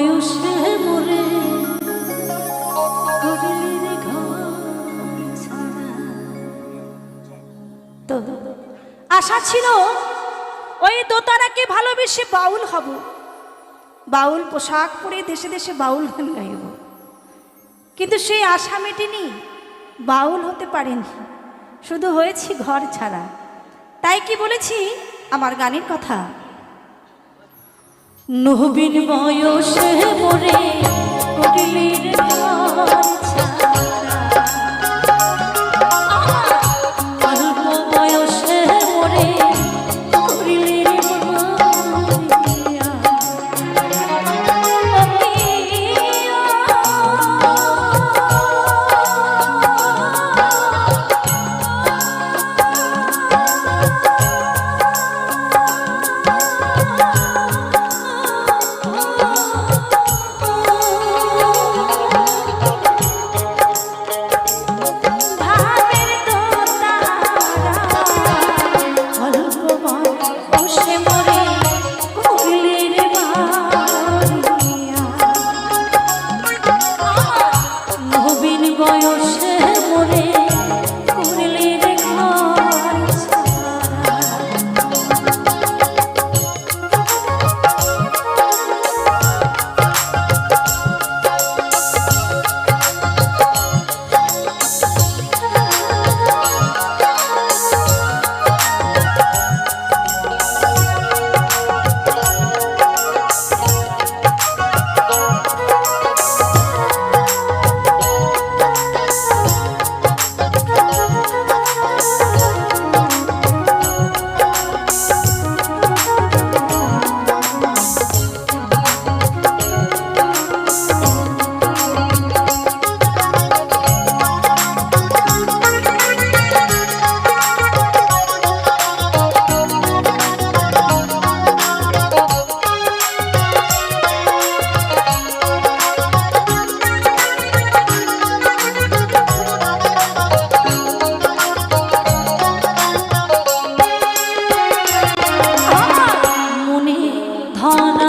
বয়সে মরে। তো আশা ছিল ওই দোতারাকে ভালোবেসে বাউল হব। বাউল পোশাক পরে দেশে দেশে বাউল গান গাইব। কিন্তু সেই আশা মেটেনি, বাউল হতে পারেনি। শুধু হয়েছি ঘর ছাড়া। তাই কি বলেছি? আমার গানের কথা। নবীন বয়সে মরে করিলের upon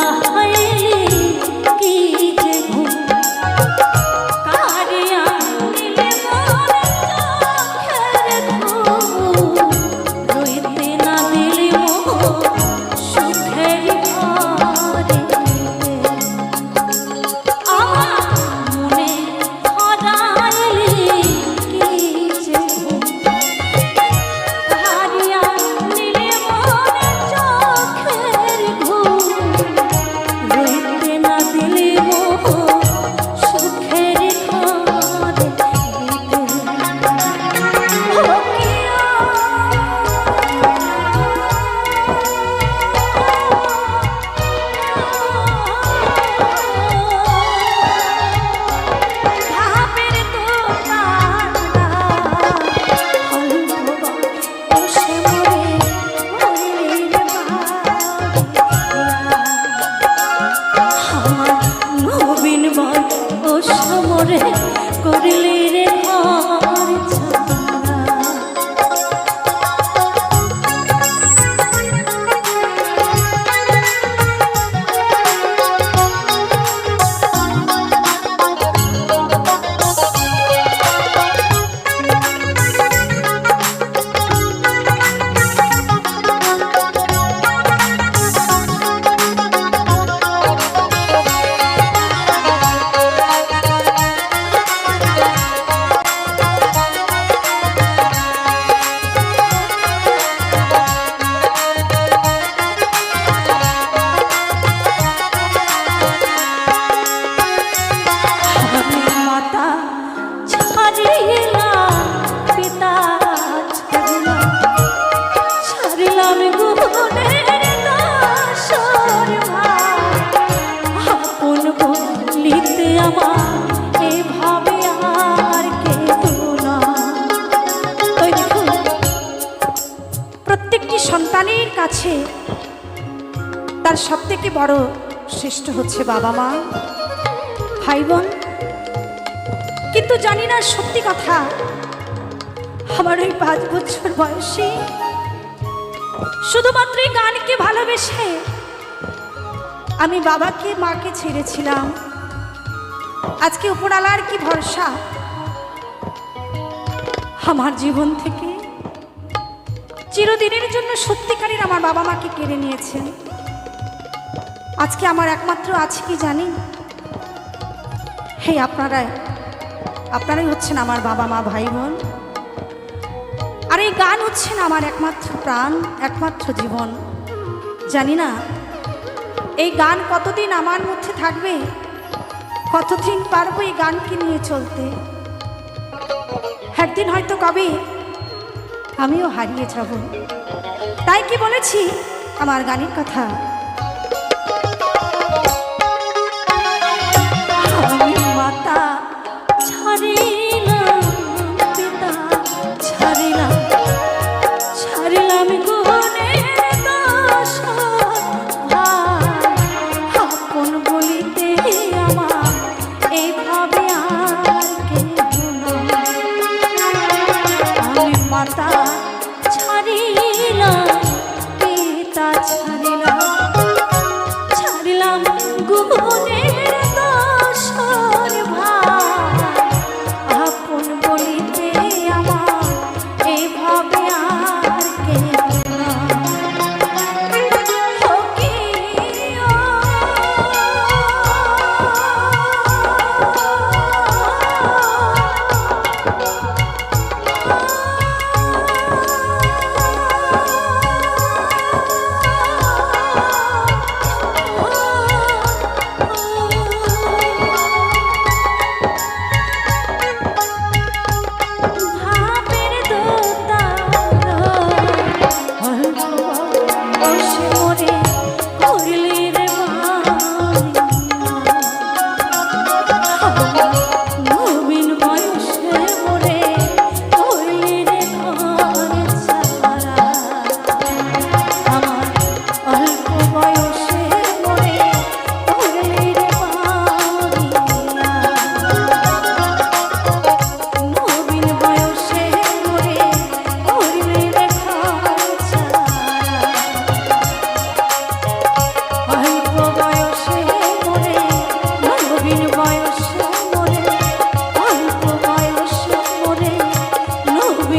মরে করিলি রে ঘর সন্তানের কাছে তার সব থেকে বড় শ্রেষ্ঠ হচ্ছে বাবা মা, ভাই বোন। কিন্তু জানি না, সত্যি কথা, আমার ওই পাঁচ বছর বয়সে শুধুমাত্র এই গানকে ভালোবেসে আমি বাবাকে, মাকে ছেড়েছিলাম। আজকে উপরালার কি ভরসা? আমার জীবন থেকে চিরদিনের জন্য সত্যিকারের আমার বাবা মাকে কেড়ে নিয়েছেন। আজকে আমার একমাত্র আছে কি জানি? হে আপনারা আপনারাই হচ্ছেন আমার বাবা মা ভাই বোন আর এই গান হচ্ছেন আমার একমাত্র প্রাণ, একমাত্র জীবন। জানি না, এই গান কতদিন আমার মধ্যে থাকবে? কতদিন পারব এই গানকে নিয়ে চলতে? একদিন হয়তো কবে আমিও হারিয়ে যাব। তাই কি বলেছি? আমার গানের কথা।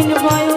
কঠিন বয়